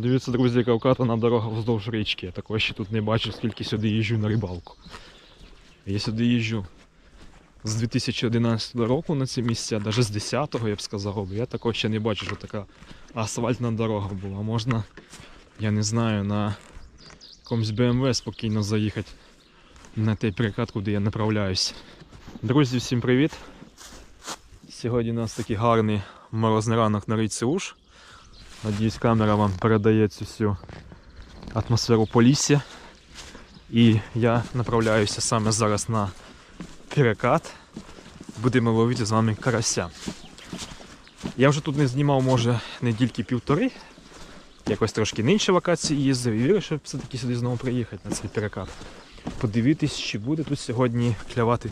Дивіться, друзі, яка вкатана дорога вздовж річки. Я такого ще тут не бачив, скільки сюди їжджу на рибалку. Я сюди їжджу з 2011 року на ці місця, навіть з 10-го, я б сказав. бо Я такого ще не бачив, що така асфальтна дорога була. Можна, я не знаю, на якомусь BMW спокійно заїхати на той перекат, куди я направляюсь. Друзі, всім привіт! Сьогодні у нас такий гарний морозний ранок на річці Уж. Надіюсь, камера вам передає цю всю атмосферу Полісся. І я направляюся саме зараз на перекат. Будемо ловити з вами карася. Я вже тут не знімав, може, недільки півтори. Якось трошки на локації їздив і вирішив все-таки сюди знову приїхати на цей перекат. Подивитись, чи буде тут сьогодні клявати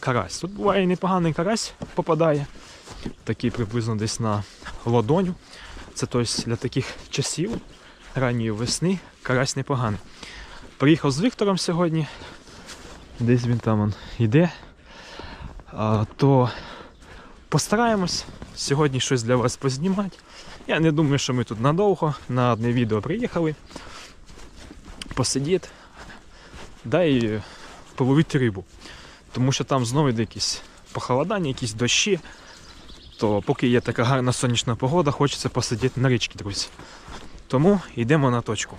карась. Тут буває непоганий карась попадає. Такий приблизно десь на ладоню. Це тобто для таких часів ранньої весни карась непоганий. Приїхав з Віктором сьогодні. Десь він там он, йде. А, то постараємось сьогодні щось для вас познімати. Я не думаю, що ми тут надовго на одне відео приїхали. Посидіти, да і половити рибу. Тому що там знову йде якісь похолодання, якісь дощі. То поки є така гарна сонячна погода, хочеться посидіти на річці, друзі. Тому йдемо на точку.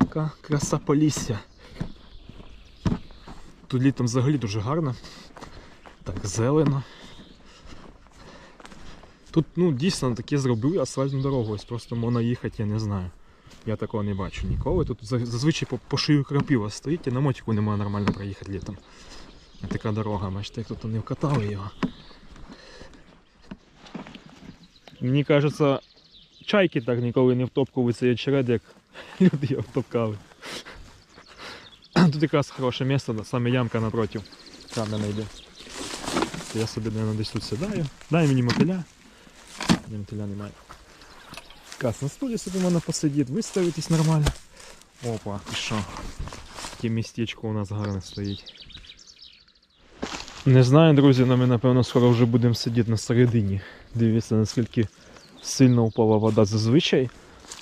Яка краса полісся. Тут літом взагалі дуже гарно. Так, зелено. Тут ну, дійсно таке зробили асфальтну дорогу, ось просто можна їхати, я не знаю. Я такого не бачу ніколи. Тут зазвичай по, по шию крапива стоїть і на мотику не можна нормально проїхати літом. Така дорога, бачите, як тут вони вкатали його. Мені кажеться, чайки так ніколи не втопкували цей очеред, як люди його втопкали. Тут якраз хороше місце, саме ямка напротив каменя йде. Я собі, наверное, десь тут сідаю. Дай мені мотиля. Ні, мотиля немає. Якраз на стулі собі можна посидіти, виставитись нормально. Опа, і що? Таке містечко у нас гарне стоїть. Не знаю, друзі, але ми напевно скоро вже будемо сидіти на середині. Дивіться, наскільки сильно впала вода зазвичай.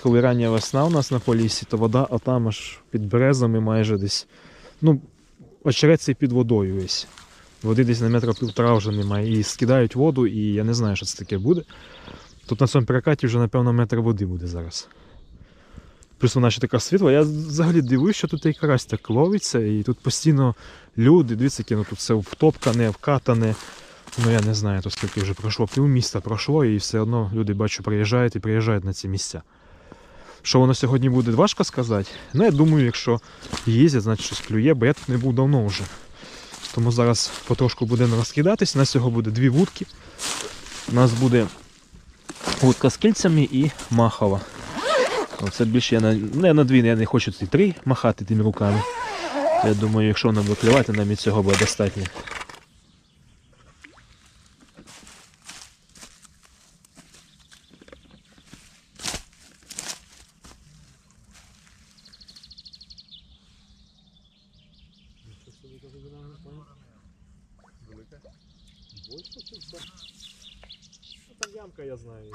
Коли рання весна у нас на полісі, то вода отам аж під березами майже десь. Ну, очеред цей під водою весь. Води десь на метра півтора вже немає. І скидають воду, і я не знаю, що це таке буде. Тут на цьому перекаті вже, напевно, метр води буде зараз. Плюс вона ще така світла. Я взагалі дивуюсь, що тут і так ловиться, і тут постійно люди, дивіться, ну, тут все втопкане, вкатане. Ну я не знаю, то скільки вже пройшло, пів міста пройшло, і все одно люди бачу, приїжджають і приїжджають на ці місця. Що воно сьогодні буде, важко сказати. Ну, я думаю, якщо їздять, значить щось клює, бо я тут не був давно вже. Тому зараз потрошку будемо розкидатись. У нас цього буде дві вудки. У нас буде вудка з кільцями і махова. Це більше я на, ну, я на дві, я не хочу ці три махати тими руками. Я думаю, якщо вона буде нам і цього буде достатньо. Там ямка, я знаю.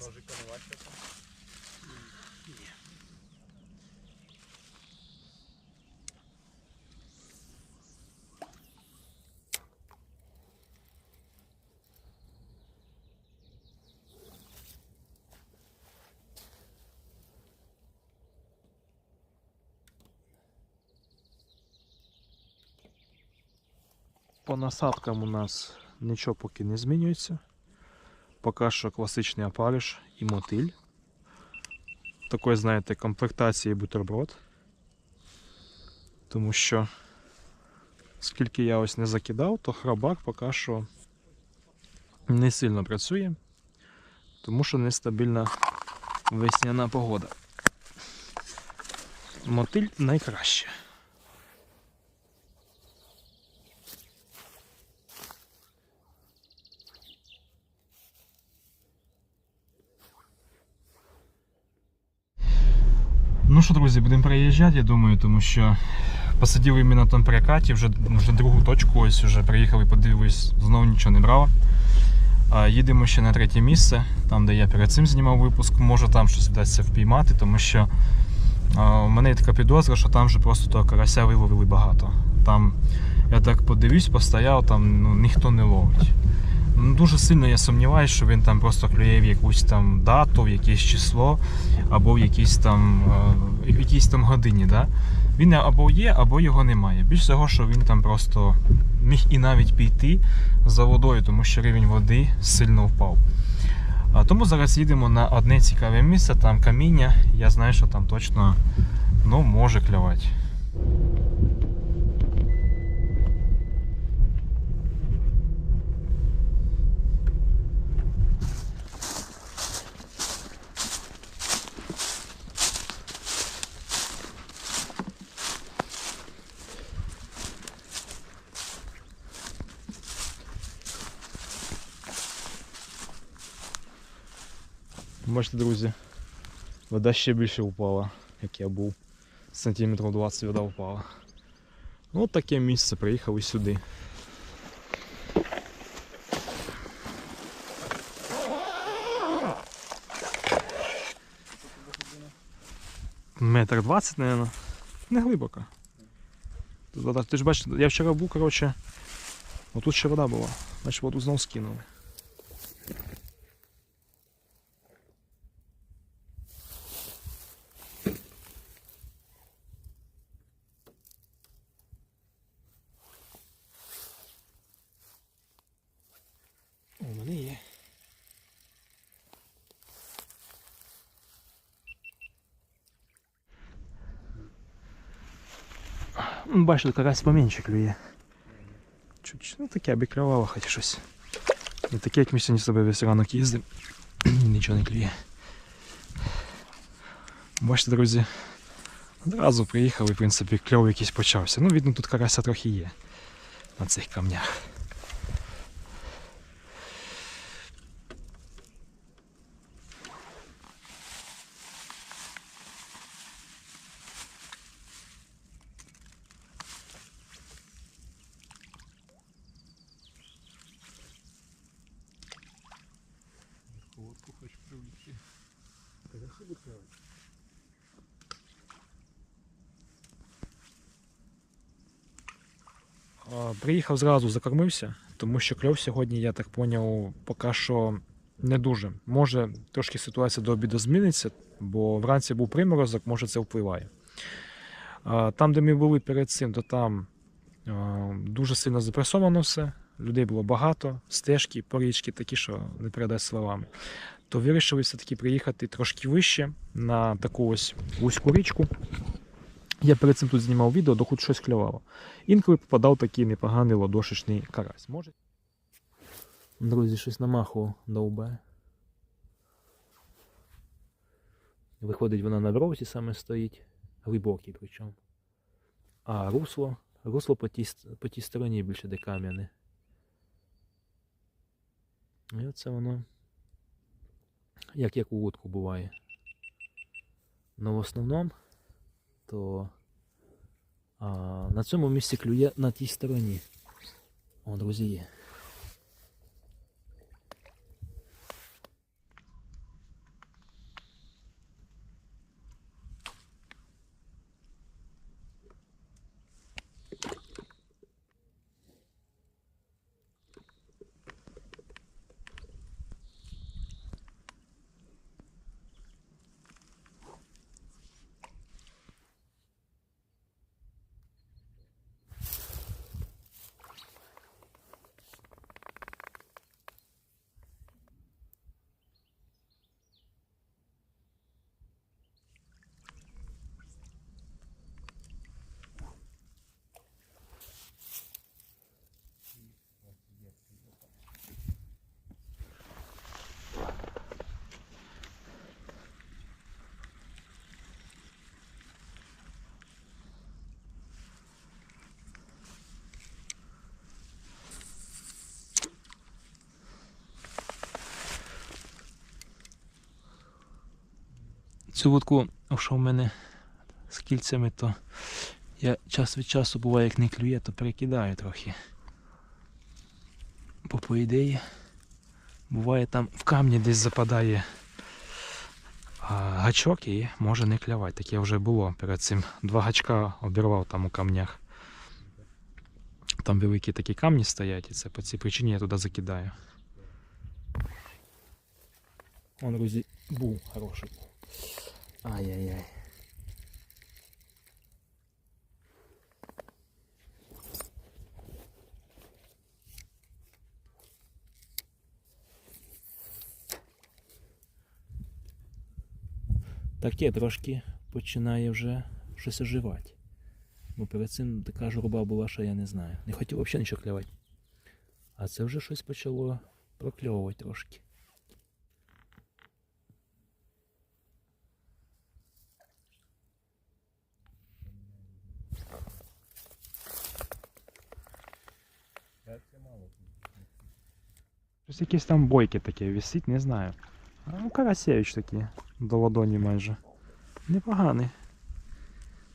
Ножика не важче. По насадкам у нас нічого поки не змінюється. Поки що класичний опариш і мотиль. Такої, знаєте, комплектації бутерброд. Тому що, скільки я ось не закидав, то храбак поки що не сильно працює, тому що нестабільна весняна погода. Мотиль найкраще. Ну що, друзі, будемо переїжджати, я думаю, тому що посиділи ми на тому перекаті, вже, вже другу точку ось вже приїхали, подивились, знову нічого не брало. Їдемо ще на третє місце, там, де я перед цим знімав випуск. Може там щось вдасться впіймати, тому що у мене є така підозра, що там вже просто того карася виловили багато. Там я так подивлюсь, постояв, там ну, ніхто не ловить. Ну, Дуже сильно я сумніваюся, що він там просто клює в якусь там дату, в якесь число, або в якійсь там, е, в якійсь там годині. Да? Він або є, або його немає. Більш всього, що він там просто міг і навіть піти за водою, тому що рівень води сильно впав. А тому зараз їдемо на одне цікаве місце, там каміння. Я знаю, що там точно ну, може клювати. Бачите, друзі, вода ще більше впала, як я був. Сантиметрів 20 вода впала. Ну, от таке місце, приїхали сюди. Метр двадцять, мабуть. Не глибоко. Ти ж бачиш, я вчора був, коротше, отут ще вода була. Значить воду знов скинули. Бачите, карась поменше клює. Чуть, ну таке аби клювало хоч щось. Не таке, як ми сьогодні з тобою весь ранок їздимо. Нічого не клює. Бачите, друзі, одразу приїхав і в принципі, кльов якийсь почався. Ну, видно, тут карася трохи є на цих камнях. Лодку хочу привлечь. А, Приїхав зразу, закормився, тому що кльов сьогодні, я так поняв, поки що не дуже. Може трошки ситуація до обіду зміниться, бо вранці був приморозок, може це впливає. Там, де ми були перед цим, то там дуже сильно запресовано все. Людей було багато, стежки, порічки такі, що не передати словами. То вирішили все-таки приїхати трошки вище на таку ось вузьку річку. Я перед цим тут знімав відео, до хоч щось клювало. Інколи попадав такий непоганий ладошечний карась. Може. Друзі, щось на маху довбе. Виходить, вона на дорозі саме стоїть, глибокий причому. А русло, русло по тій, по тій стороні більше де кам'яне. І оце воно, як як у лодку буває. Ну в основному, то а, на цьому місці клює на тій стороні. О, друзі. Цю вудку, що в мене з кільцями, то я час від часу буває, як не клює, то перекидаю трохи. Бо по ідеї Буває там в камні десь западає а, гачок і може не клявати. Таке вже було перед цим. Два гачка обірвав там у камнях. Там великі такі камні стоять, і це по цій причині я туди закидаю. Он, друзі, був хороший. Ай-яй-яй. Таке трошки починає вже щось оживати. Бо перед цим така журба була, що я не знаю. Не хотів взагалі нічого клювати. А це вже щось почало прокльовувати трошки. Щось якісь там бойки такі висить, не знаю. А, Ну, Карасєвич такі, до ладоні майже. Непоганий.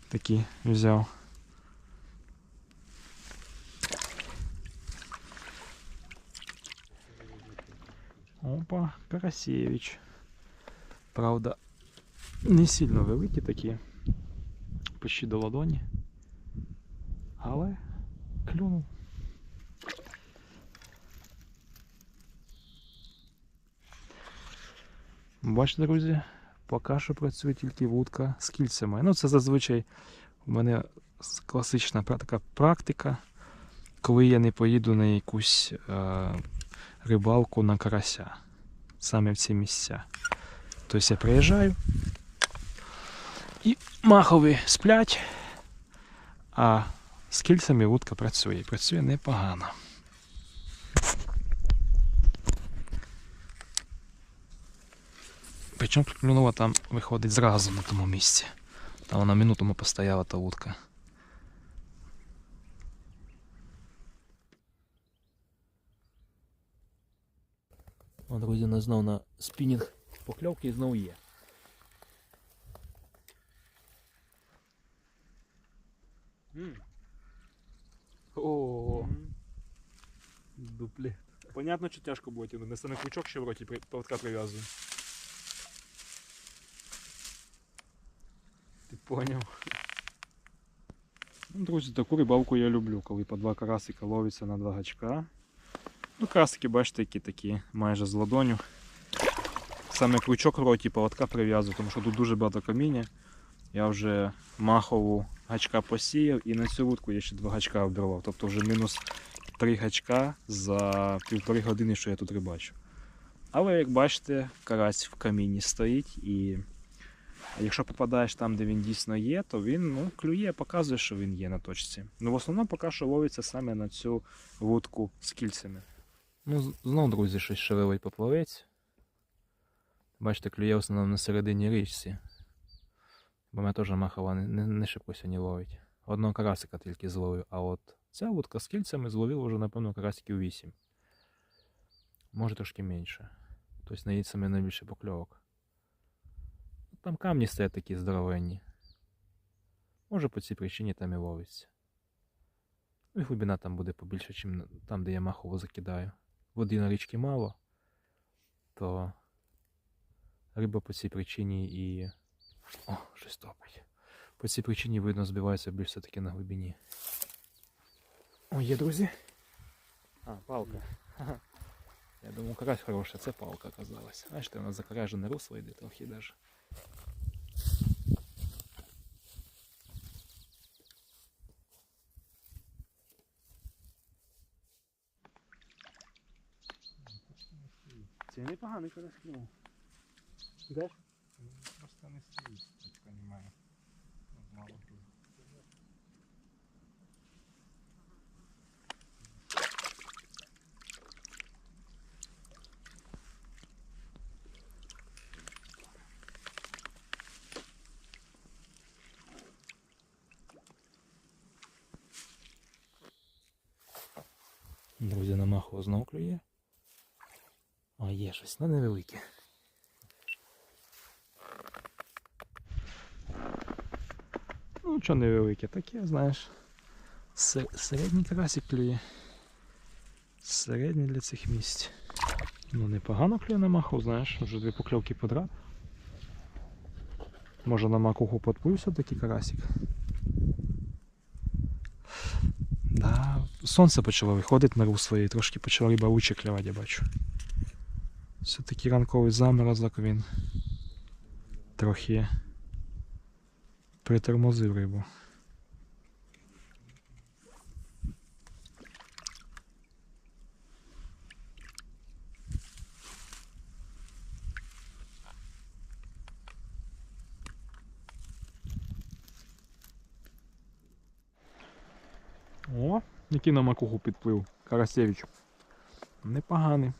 Такий взяв. Опа, Карасєвич. Правда, не сильно великі такі. Почти до ладоні. Але клюнув. Бачите, друзі, поки що працює тільки вудка з кільцями. Ну, це зазвичай у мене класична така практика, коли я не поїду на якусь е, рибалку на карася. Саме в ці місця. Тобто я приїжджаю і махові сплять, а з кільцями вудка працює. Працює непогано. Причому клюнула там виходить зразу на тому місці. Там вона минуту постояла та вудка. О, друзі, нас знов на спінінг покльовки і знову є. О, дуплі. Понятно, що тяжко буде тягнути. Несе на крючок ще в роті поводка прив'язую. Поняв. Ну, друзі, таку рибалку я люблю, коли по два карасика ловиться на два гачка. Ну, карасики, бачите, які такі, майже з ладоню. Саме крючок в роті поводка прив'язую, тому що тут дуже багато каміння. Я вже махову гачка посіяв і на цю вудку я ще два гачка обірвав. Тобто вже мінус три гачка за півтори години, що я тут рибачу. Але як бачите, карась в камінні стоїть і якщо попадаєш там, де він дійсно є, то він ну, клює, показує, що він є на точці. Ну в основному поки що ловиться саме на цю вудку з кільцями. Ну, знов, друзі, щось шевелий поплавець. Бачите, клює в основному на середині річці. Бо мене теж махова не, не, не шибко сьогодні ловить. Одного карасика тільки зловив, а от ця вудка з кільцями зловив вже, напевно, карасиків 8. Може трошки менше. Тобто на їй саме найбільше покльовок. Там камні стоять такі здоровенні. Може по цій причині там і ловиться. Ну і глибина там буде побільше, ніж там, де я махово закидаю. Води на річці мало, то риба по цій причині і. О, щось топить. По цій причині видно збивається більш все-таки на глибині. О, є, друзі. А, палка. Ага. Я думав, карась хороша, це палка оказалась. Бачите, вона закаражене русло йде трохи даже. Це непоганий клюнув. Ідеш? Просто не стоїть, так розумію. Мало тут. Друзі, на маху знов клює. А є щось, ну невелике. Ну, що невелике, таке, знаєш. Середній карасик клює. Середній для цих місць. Ну, непогано клює на маху, знаєш, вже дві покльовки подряд. Може на макуху подплив все-таки карасик. Да, сонце почало виходити на русло і трошки почала риба лучше клювати, я бачу. Все-таки ранковий заморозок він трохи притормозив рибу. О, який на макуху підплив. Карасевич. Непоганий.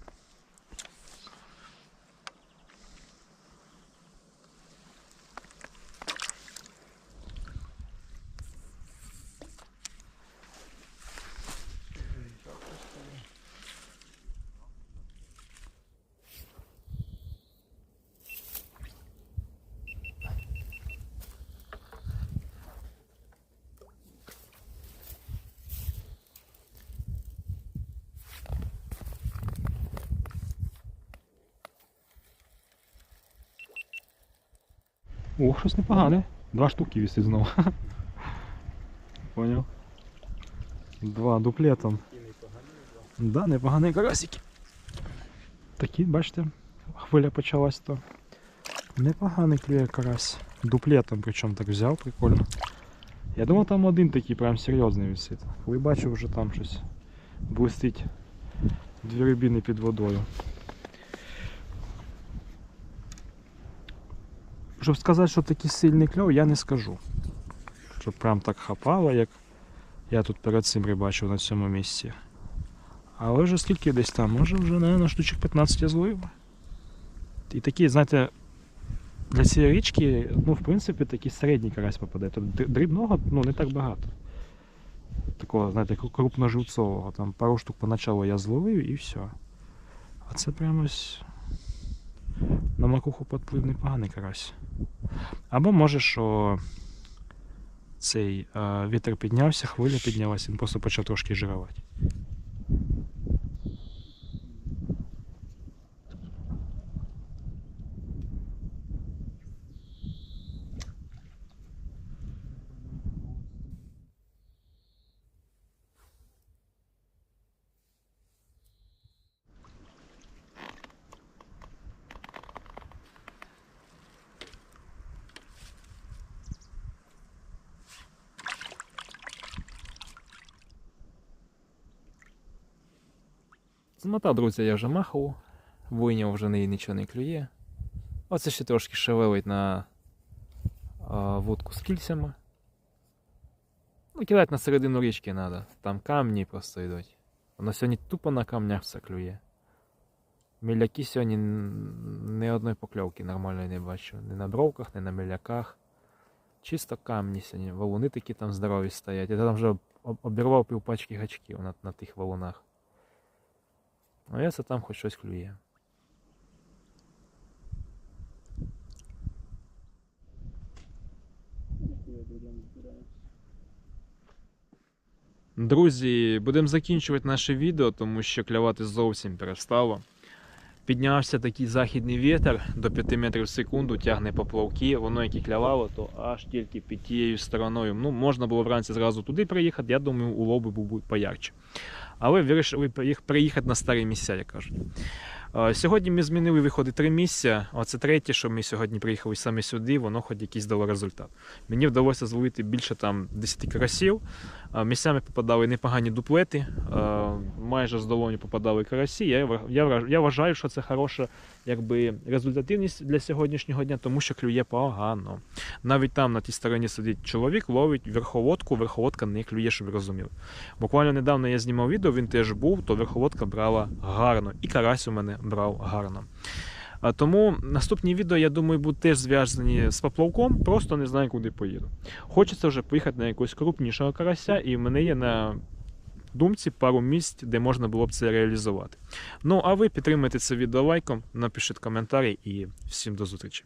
Ох, щось непогане. Два штуки вісить знову. Поняв? Два дуплетом. Да, непогані карасики. Такі, бачите, хвиля почалась то. Непоганий клює карась. Дуплетом причому так взяв, прикольно. Я думав там один такий прям серйозний висить. Ви бачу вже там щось блистить дві рибини під водою. Щоб сказати, що такий сильний кльов, я не скажу. Щоб прям так хапало, як я тут перед цим рибачив на цьому місці. Але вже скільки десь там, може вже, наверное, штучок 15 я зловив. І такі, знаєте, для цієї річки, ну, в принципі, такий середній карась попаде. Тобто дрібного ну, не так багато. Такого, знаєте, кру- крупноживцового. Там пару штук поначалу я зловив і все. А це прямо ось на макуху підплив непоганий карась. Або може, що цей е, вітер піднявся, хвиля піднялася, він просто почав трошки жирувати. Змотав, друзі, я вже махав, вийняв вже неї нічого не клює. Оце ще трошки шевелить на а, вудку з кільцями. Ну, кидати на середину річки треба. Там камні просто йдуть. Воно сьогодні тупо на камнях все клює. Міляки сьогодні ні одної покльовки нормальної не бачу. Ні на бровках, ні на міляках. Чисто камні сьогодні. Валуни такі там здорові стоять. Я там вже обірвав півпачки гачків на, на тих валунах. А я це там хоч щось клює. Друзі, будемо закінчувати наше відео, тому що клювати зовсім перестало. Піднявся такий західний вітер до 5 метрів в секунду, тягне поплавки. Воно як і клявало, то аж тільки під тією стороною. Ну, можна було вранці зразу туди приїхати. Я думаю, улов би був поярче. Але вирішили їх приїхати на старі місця, як кажуть. Е, Сьогодні ми змінили виходи три місця. Оце третє, що ми сьогодні приїхали саме сюди, воно хоч якийсь дало результат. Мені вдалося зловити більше там 10 карасів. Е, Місцями попадали непогані дуплети, е, майже з долоні попадали карасі. Я, я, я вважаю, що це хороша якби, результативність для сьогоднішнього дня, тому що клює погано. Навіть там на тій стороні сидить чоловік, ловить верховодку, верховодка не клює, щоб ви розуміли. Буквально недавно я знімав відео, він теж був, то верховодка брала гарно, і карась у мене брав гарно. Тому наступні відео, я думаю, будуть теж зв'язані з поплавком, просто не знаю, куди поїду. Хочеться вже поїхати на якогось крупнішого карася, і в мене є на думці пару місць, де можна було б це реалізувати. Ну а ви підтримайте це відео лайком, напишіть коментарі і всім до зустрічі.